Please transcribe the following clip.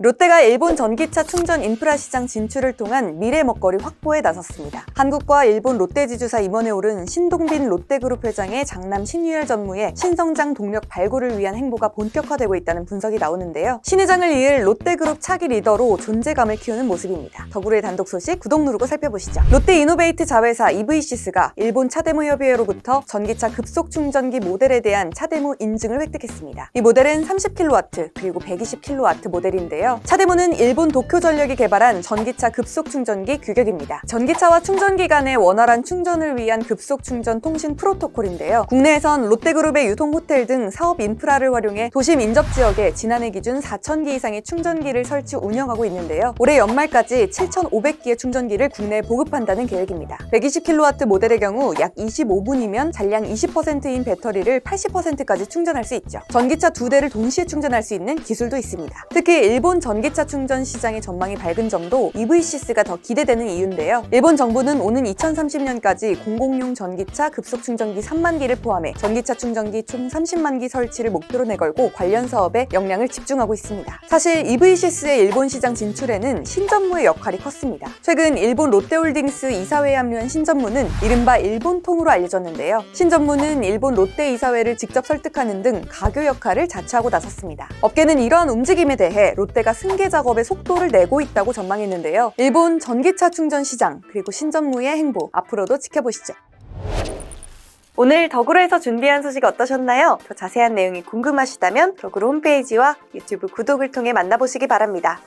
롯데가 일본 전기차 충전 인프라 시장 진출을 통한 미래 먹거리 확보에 나섰습니다. 한국과 일본 롯데 지주사 임원에 오른 신동빈 롯데그룹 회장의 장남 신유열 전무의 신성장 동력 발굴을 위한 행보가 본격화되고 있다는 분석이 나오는데요. 신 회장을 이을 롯데그룹 차기 리더로 존재감을 키우는 모습입니다. 더불어의 단독 소식 구독 누르고 살펴보시죠. 롯데 이노베이트 자회사 EV시스가 일본 차대무 협의회로부터 전기차 급속 충전기 모델에 대한 차대무 인증을 획득했습니다. 이 모델은 30kW 그리고 120kW 모델인데요. 차대무는 일본 도쿄전력이 개발한 전기차 급속 충전기 규격입니다. 전기차와 충전기 간의 원활한 충전을 위한 급속 충전 통신 프로토콜인데요. 국내에선 롯데그룹의 유통 호텔 등 사업 인프라를 활용해 도심 인접 지역에 지난해 기준 4,000기 이상의 충전기를 설치 운영하고 있는데요. 올해 연말까지 7,500기의 충전기를 국내에 보급한다는 계획입니다. 120kW 모델의 경우 약 25분이면 잔량 20%인 배터리를 80%까지 충전할 수 있죠. 전기차 두 대를 동시에 충전할 수 있는 기술도 있습니다. 특히 일본 전기차 충전 시장의 전망이 밝은 점도 EV시스가 더 기대되는 이유인데요. 일본 정부는 오는 2030년까지 공공용 전기차 급속 충전기 3만 기를 포함해 전기차 충전기 총 30만 기 설치를 목표로 내걸고 관련 사업에 역량을 집중하고 있습니다. 사실 EV시스의 일본 시장 진출에는 신전무의 역할이 컸습니다. 최근 일본 롯데홀딩스 이사회에 합류한 신전무는 이른바 일본통으로 알려졌는데요. 신전무는 일본 롯데 이사회를 직접 설득하는 등 가교 역할을 자처하고 나섰습니다. 업계는 이러한 움직임에 대해 롯데가 승계 작업에 속도를 내고 있다고 전망했는데요. 일본 전기차 충전 시장 그리고 신전무의 행보 앞으로도 지켜보시죠. 오늘 덕으로에서 준비한 소식 어떠셨나요? 더 자세한 내용이 궁금하시다면 덕으로 홈페이지와 유튜브 구독을 통해 만나보시기 바랍니다.